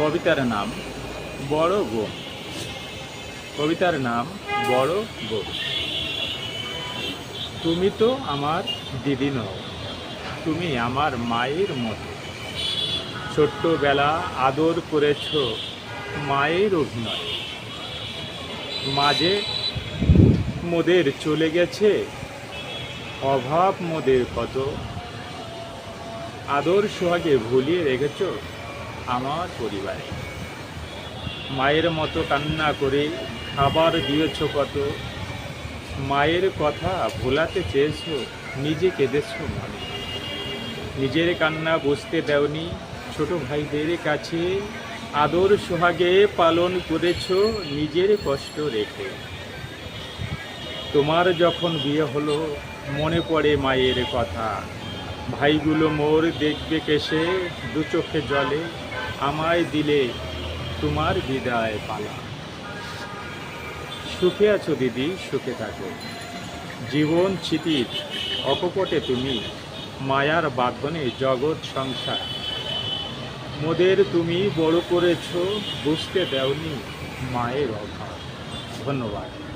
কবিতার নাম বড় গো। কবিতার নাম বড় গো। তুমি তো আমার দিদি নও, তুমি আমার মায়ের মতো। ছোট্টবেলা আদর করেছ মায়ের অভিনয়। মাঝে মোদের চলে গেছে, অভাব মোদের কত। আদর সোহাগে ভুলিয়ে রেখেছ আমার পরিবারে। মায়ের মতো কান্না করে খাবার দিয়েছ কত? মায়ের কথা ভোলাতে চেয়েছো, নিজে কেঁদেছ মনে। নিজের কান্না বুঝতে দেওনি, ছোট ভাইদের কাছে আদর সোহাগে পালন করেছ নিজের কষ্ট রেখে। তোমার যখন বিয়ে হলো, মনে পড়ে মায়ের কথা। ভাইগুলো মোর দেখবে কেসে, দু চোখে জলে। আমায় দিলে তোমার বিদায় পালা। সুখে আছো দিদি, সুখে থাকো। জীবন স্মৃতির অকপটে তুমি, মায়ার বাঁধনে জগৎ সংসার। মোদের তুমি বড় করেছ, বুঝতে দেওনি মায়ের অভাব। ধন্যবাদ।